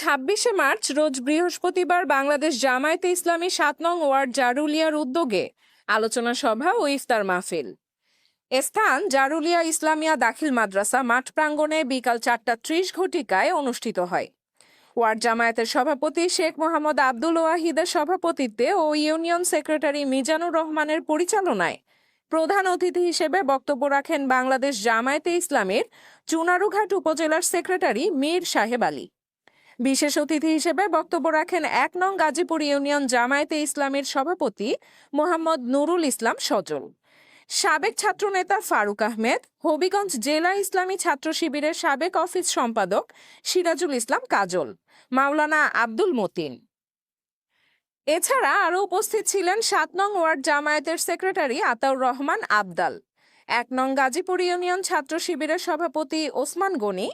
ছাব্বিশে মার্চ রোজ বৃহস্পতিবার বাংলাদেশ জামায়াতে ইসলামী সাত নং ওয়ার্ড জারুলিয়ার উদ্যোগে আলোচনা সভা ও ইফতার মাহফিল। স্থান জারুলিয়া ইসলামিয়া দাখিল মাদ্রাসা মাঠ প্রাঙ্গণে বিকাল চারটা ত্রিশ ঘটিকায় অনুষ্ঠিত হয়। ওয়ার্ড জামায়াতের সভাপতি শেখ মোহাম্মদ আব্দুল ওয়াহিদের সভাপতিত্বে ও ইউনিয়ন সেক্রেটারি মিজানুর রহমানের পরিচালনায় প্রধান অতিথি হিসেবে বক্তব্য রাখেন বাংলাদেশ জামায়াতে ইসলামের চুনারুঘাট উপজেলার সেক্রেটারি মীর সাহেব আলী। বিশেষ অতিথি হিসেবে বক্তব্য রাখেন এক নং গাজীপুর ইউনিয়ন জামায়াতে ইসলামের সভাপতি মোহাম্মদ নুরুল ইসলাম সজল। সাবেক ছাত্রনেতা ফারুক আহমেদ, হবিগঞ্জ জেলা ইসলামী ছাত্র শিবিরের সাবেক অফিস সম্পাদক সিরাজুল ইসলাম কাজল, মাওলানা আব্দুল মতিন। এছাড়া আরও উপস্থিত ছিলেন সাত নং ওয়ার্ড জামায়াতের সেক্রেটারি আতাউর রহমান আবদাল, এক নং গাজীপুর ইউনিয়ন ছাত্র শিবিরের সভাপতি ওসমান গনি,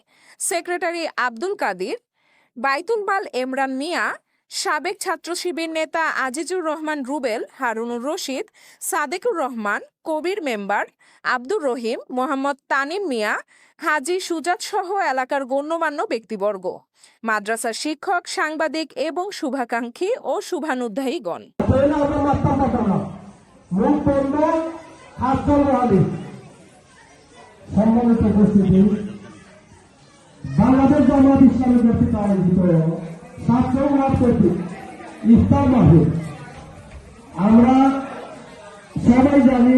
সেক্রেটারি আব্দুল কাদির বাইতুল মাল এমরান মিয়া, সাবেক ছাত্র শিবির নেতা আজিজুর রহমান রুবেল, হারুনুর রশিদ, সাদেকুর রহমান, কবির মেম্বার আব্দুর রহিম, মোহাম্মদ তানিম মিয়া, হাজি সুজাত সহ এলাকার গণ্যমান্য ব্যক্তিবর্গ। মাদ্রাসার শিক্ষক, সাংবাদিক এবং শুভাকাঙ্ক্ষী ও শুভানুধ্যায়ীগণ। সম্মানিত উপস্থিতি। জামাত ইসলামের কর্তৃক আয়োজিত ছাত্র মাঠ কর্তৃক ইফতার মাহফিল। আমরা সবাই জানি